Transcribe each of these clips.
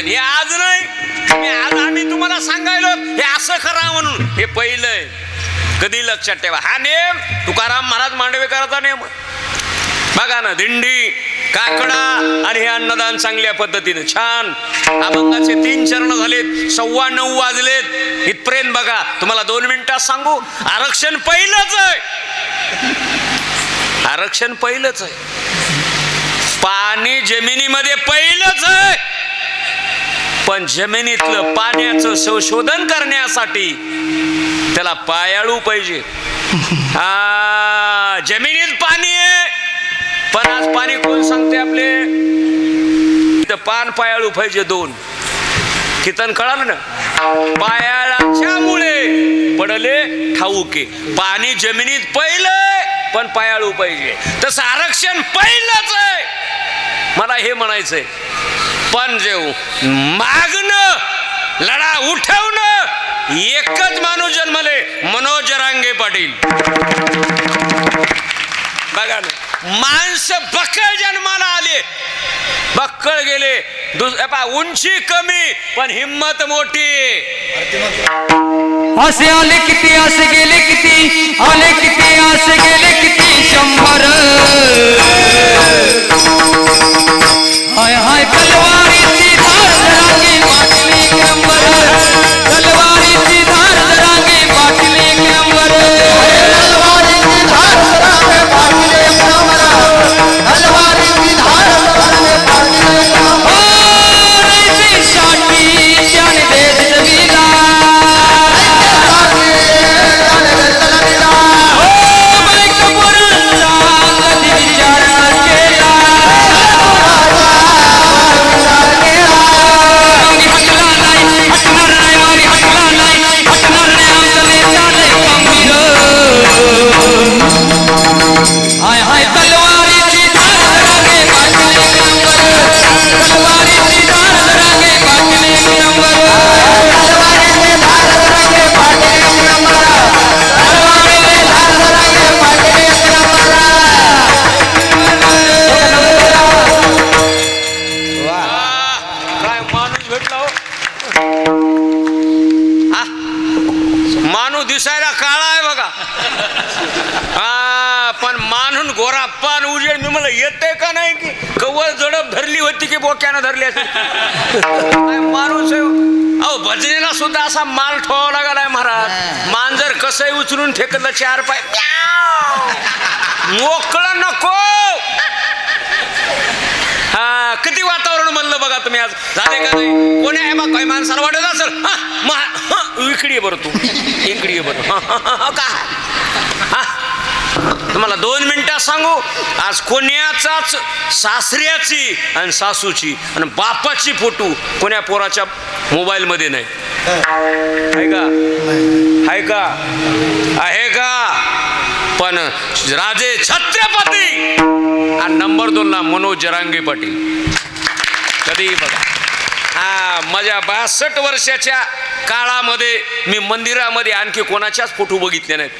पाहिजे हे आज नाही. आज आम्ही तुम्हाला सांगायलो हे असं करा म्हणून. हे पहिलंय कधी लक्षात ठेवा. हा नेम तुकाराम महाराज मांडवेकराचा नेम. बघा ना दिंडी काकडा आणि हे अन्नदान चांगल्या पद्धतीने. छान. अभंगाचे तीन चरण झालेत सव्वा नऊ वाजलेत. इथपर्यंत बघा तुम्हाला दोन मिनिटात सांगू. आरक्षण पहिलंच आहे. आरक्षण पहिलंच आहे. पाणी जमिनीमध्ये पहिलंच आहे. पण जमिनीतलं पाण्याचं संशोधन करण्यासाठी त्याला पायाळू पाहिजे. हा जमिनीत पाणी आहे. पण आज पाणी कोण सांगते आपले? तर पान पायाळू पाहिजे दोन. कितन कळालं ना? पायाळाच्या मुळे पडले ठाऊके. पाणी जमिनीत पहिलं पण पायाळू पाहिजे. तसं आरक्षण पहिलंच आहे. मला हे म्हणायचंय. पण जेऊ मागणं लढा उठवणं एकच माणूस जन्मले मनोज रांगे पाटील. बघा ना माणसं बक्कळ जन्माला आले. बक्कळ गेले दुस उंची कमी पण हिंमत मोठी. असे आले किती असे गेले किती? आले किती असे गेले किती? शंभर. हाय हाय दिसायला काळा आहे बघा. हा पण मानून गोरा पान उजेड मी मला येते का नाही की? कवळ जडप धरली होती की बोक्यानं धरली माणूस आहे हो. अहो भजनीला सुद्धा असा माल ठेवावा लागलाय महाराज. मांजर कसंही उचलून फेकलं चार पाय मोकळं नको! हा किती वाता तुम्ही आज? झाले का नाही? कोणी आहे मग काही माणसाला वाटत असेल. हा, इकडे बरं तू. इकडे बरं. हो का? तुम्हाला दोन मिनिटात सांगू. आज कोण्याचाच? सासऱ्याची आणि सासूची आणि बापाची फोटो कोण्या पोराच्या मोबाईलमध्ये नाही. आहे का? आहे का? आहे का? पण राजे छत्रपती! आणि नंबर दोनला मनोज जरांगे पाटील. कधीही बघा. हा माझ्या बासष्ट वर्षाच्या काळामध्ये मी मंदिरामध्ये आणखी कोणाच्याच फोटो बघितले नाहीत.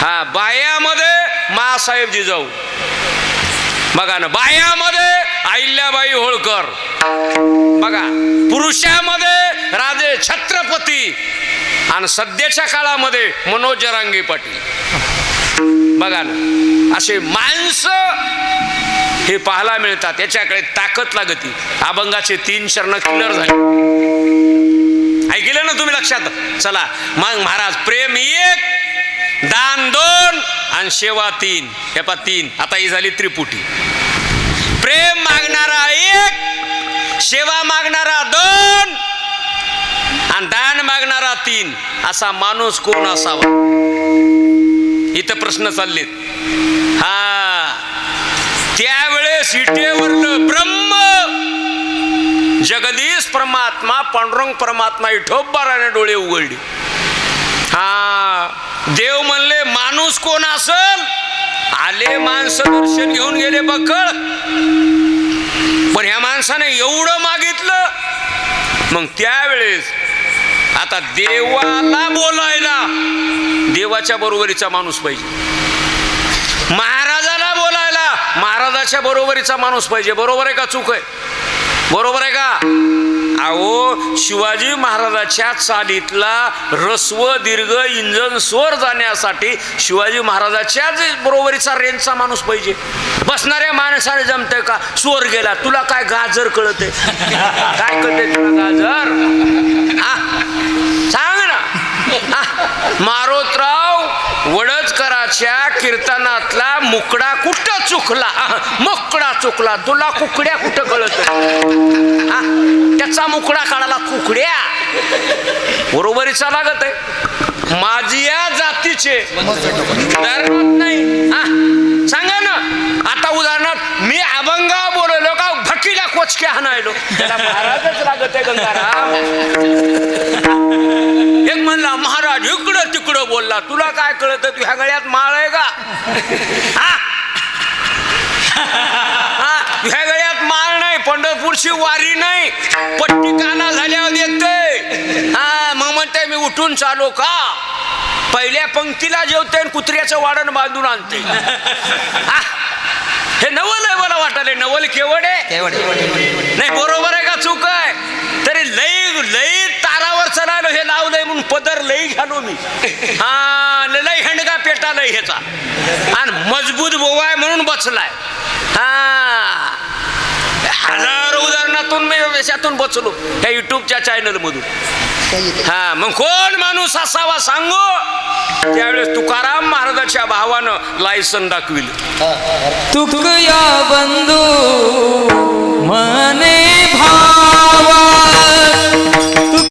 हा बायामध्ये मासाहेब जिजाऊ बघा ना बायामध्ये अहिल्याबाई होळकर. बघा पुरुषामध्ये राजे छत्रपती आणि सध्याच्या काळामध्ये मनोज जरांगे पाटील. बघा ना असे माणसं हे पाहायला मिळतात. याच्याकडे ताकद लागती. अभंगाचे तीन शरण क्लिअर झाले. ऐकलं ना तुम्ही लक्षात? चला. मग महाराज प्रेम एक दान दोन आणि सेवा तीन. हे पा तीन. आता ही झाली त्रिपुटी. प्रेम मागणारा एक सेवा मागणारा दोन आणि दान मागणारा तीन. असा माणूस कोण असावा? इथं प्रश्न चाललेत. हा त्यावेळेस ब्रह्म जगदीश परमात्मा पांडुरंग परमात्मा इठोबाराने डोळे उघडले. हा देव म्हणले माणूस कोण असल आले माणसं दर्शन घेऊन गेले बकळ. पण ह्या माणसाने एवढं मागितलं मग त्यावेळेस आता देवाला बोलायला देवाच्या बरोबरीचा माणूस पाहिजे. महा महाराजाच्या बरोबरीचा माणूस पाहिजे. बरोबर आहे का चूक आहे? बरोबर आहे का? अहो शिवाजी महाराजाच्या चालीतला रस्व दीर्घ इंजन स्वर जाण्यासाठी शिवाजी महाराजाच्याच बरोबरीचा रेंजचा माणूस पाहिजे. बसणाऱ्या माणसाने जमतंय का? स्वर गेला. तुला काय गाजर कळते काय कळते तुला गाजर? सांग ना. मारोतराव वडदकराच्या कीर्तनातला मुकडा कुठं चुकला? मुकडा चुकला. तुला कुकड्या कुठं कळत त्याचा मुकडा काढाला कुकड्या? बरोबरीचा लागत आहे. माझी या जातीचे नाही हा? सांगा ना आता उदाहरणार्थ मी अभंगा बोललो का भकीला कोचक्या त्याला महाराजच लागत आहे गंगाराम. एक म्हणला महाराज इकडं तिकडं बोलला. तुला काय कळत? तू ह्या गळ्यात माळ आहे का? ह्या गळ्यात माळ नाही पंढरपूरची वारी नाही. पट्टी काना झाल्यावर येते. हा मग म्हणते मी उठून चालो का? पहिल्या पंक्तीला जेवते आणि कुत्र्याचं वाडण बांधून आणते. हे नवल वाटले नवल आहे नाही बरोबर आहे का चूक आहे? तरी लई लई तारावर चढायलो हे लावलंय म्हणून पदर लई घालो मी. हा लई हंडगा पेटालय ह्याचा. आणि मजबूत बोवा आहे म्हणून बसलाय. हा. हजारो उदाहरणातून मी याच्यातून बचलो त्या युट्यूबच्या चॅनल मधून. हा मग कोण माणूस असावा सांगू? त्यावेळेस तुकाराम महाराजाच्या भावानं लायसन दाखविलं. तुक या बंधू मने भावा.